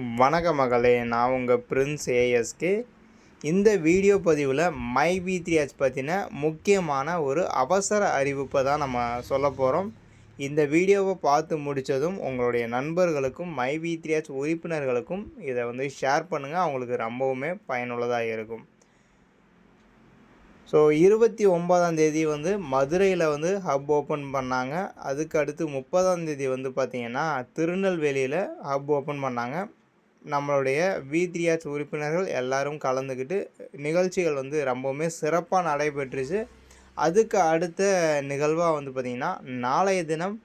வணக்க மகளே நான் உங்கள் பிரின்ஸ் ஏஎஸ்கே இந்த வீடியோ பதிவில் மை வி த்ரீ ஹெச் பற்றின முக்கியமான ஒரு அவசர அறிவிப்பை தான் நம்ம சொல்ல போகிறோம் இந்த வீடியோவை பார்த்து முடித்ததும் உங்களுடைய நண்பர்களுக்கும் மை வி த்ரீ ஹெச் உறுப்பினர்களுக்கும் இதை வந்து ஷேர் பண்ணுங்கள் அவங்களுக்கு ரொம்பவுமே பயனுள்ளதாக இருக்கும். ஸோ இருபத்தி ஒன்பதாம் தேதி வந்து மதுரையில் வந்து ஹப் ஓப்பன் பண்ணாங்க. அதுக்கு அடுத்து முப்பதாம் தேதி வந்து பார்த்திங்கன்னா திருநெல்வேலியில் ஹப் ஓப்பன் பண்ணாங்க. நம்மளுடைய வி உறுப்பினர்கள் எல்லாரும் கலந்துக்கிட்டு நிகழ்ச்சிகள் வந்து ரொம்பவுமே சிறப்பாக நடைபெற்றுச்சு. அதுக்கு அடுத்த நிகழ்வாக வந்து பார்த்திங்கன்னா நாளைய தினம்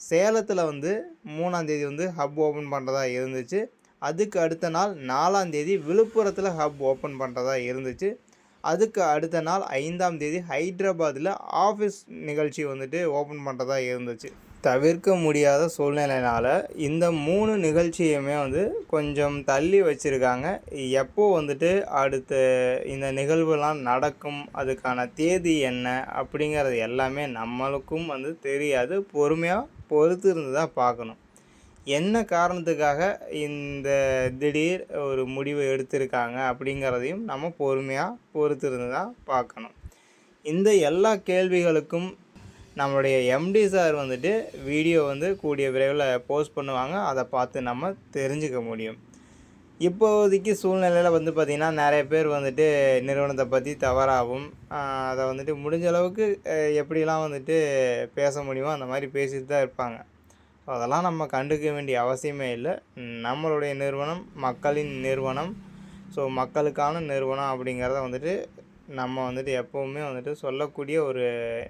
சேலத்தில் வந்து மூணாந்தேதி வந்து ஹப் ஓப்பன் பண்ணுறதா இருந்துச்சு. அதுக்கு அடுத்த நாள் நாலாந்தேதி விழுப்புரத்தில் ஹப் ஓப்பன் பண்ணுறதா இருந்துச்சு. அதுக்கு அடுத்த நாள் ஐந்தாம் தேதி ஹைதராபாத்தில் ஆஃபீஸ் நிகழ்ச்சி வந்துட்டு ஓப்பன் பண்ணுறதா இருந்துச்சு. தவிர்க்க முடியாத சூழ்நிலைனால் இந்த மூணு நிகழ்ச்சியுமே வந்து கொஞ்சம் தள்ளி வச்சுருக்காங்க. எப்போ வந்துட்டு அடுத்த இந்த நிகழ்வுலாம் நடக்கும் அதுக்கான தேதி என்ன அப்படிங்கிறது எல்லாமே நம்மளுக்கும் வந்து தெரியாது. பொறுமையாக பொறுத்து இருந்து தான் பார்க்கணும். என்ன காரணத்துக்காக இந்த திடீர் ஒரு முடிவு எடுத்திருக்காங்க அப்படிங்கிறதையும் நம்ம பொறுமையாக பொறுத்திருந்து தான் பார்க்கணும். இந்த எல்லா கேள்விகளுக்கும் நம்மளுடைய எம்டி சார் வந்துட்டு வீடியோ வந்து கூடிய விரைவில் போஸ்ட் பண்ணுவாங்க. அதை பார்த்து நம்ம தெரிஞ்சுக்க முடியும். இப்போதைக்கு சூழ்நிலையில் வந்து பார்த்திங்கன்னா நிறைய பேர் வந்துட்டு நிறுவனத்தை பற்றி தவறாகவும் அதை வந்துட்டு முடிஞ்ச அளவுக்கு எப்படிலாம் வந்துட்டு பேச முடியுமோ அந்த மாதிரி பேசிட்டு தான் இருப்பாங்க. ஸோ அதெல்லாம் நம்ம கண்டுக்க வேண்டிய அவசியமே இல்லை. நம்மளுடைய நிறுவனம் மக்களின் நிறுவனம். ஸோ மக்களுக்கான நிறுவனம் அப்படிங்கிறத வந்துட்டு நம்ம வந்துட்டு எப்போவுமே வந்துட்டு சொல்லக்கூடிய ஒரு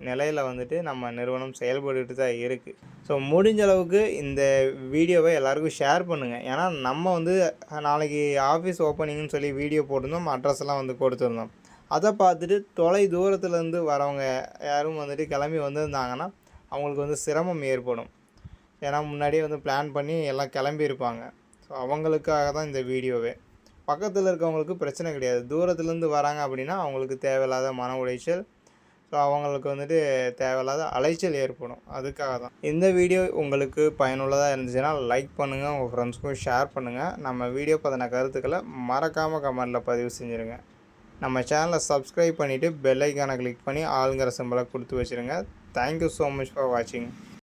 நிலையில் வந்துட்டு நம்ம நிறுவனம் செயல்பட்டுட்டு தான் இருக்குது ஸோ முடிஞ்ச அளவுக்கு இந்த வீடியோவை எல்லாருக்கும் ஷேர் பண்ணுங்கள் ஏன்னா நம்ம வந்து நாளைக்கு ஆஃபீஸ் ஓப்பனிங்னு சொல்லி வீடியோ போட்டிருந்தோம். அட்ரஸ்லாம் வந்து கொடுத்துருந்தோம். அதை பார்த்துட்டு தொலை தூரத்துலேருந்து வரவங்க யாரும் வந்துட்டு கிளம்பி வந்திருந்தாங்கன்னா அவங்களுக்கு வந்து சிரமம் ஏற்படும். ஏன்னா முன்னாடியே வந்து பிளான் பண்ணி எல்லாம் கிளம்பியிருப்பாங்க. ஸோ அவங்களுக்காக தான் இந்த வீடியோவே. பக்கத்தில் இருக்கவங்களுக்கு பிரச்சனை கிடையாது. தூரத்துலேருந்து வராங்க அப்படின்னா அவங்களுக்கு தேவையில்லாத மன உளைச்சல் ஸோ அவங்களுக்கு வந்துட்டு தேவையில்லாத அலைச்சல் ஏற்படும். அதுக்காக தான். இந்த வீடியோ உங்களுக்கு பயனுள்ளதாக இருந்துச்சுன்னா லைக் பண்ணுங்கள் உங்கள் ஃப்ரெண்ட்ஸ்க்கும் ஷேர் பண்ணுங்கள் நம்ம வீடியோ பற்றின கருத்துக்களை மறக்காமல் கமெண்டில் பதிவு செஞ்சுருங்க. நம்ம சேனலை சப்ஸ்கிரைப் பண்ணிவிட்டு பெல் ஐக்கானை கிளிக் பண்ணி ஆளுங்கிற சிம்பளை கொடுத்து வச்சுருங்க. தேங்க்யூ ஸோ மச் ஃபார் வாட்சிங்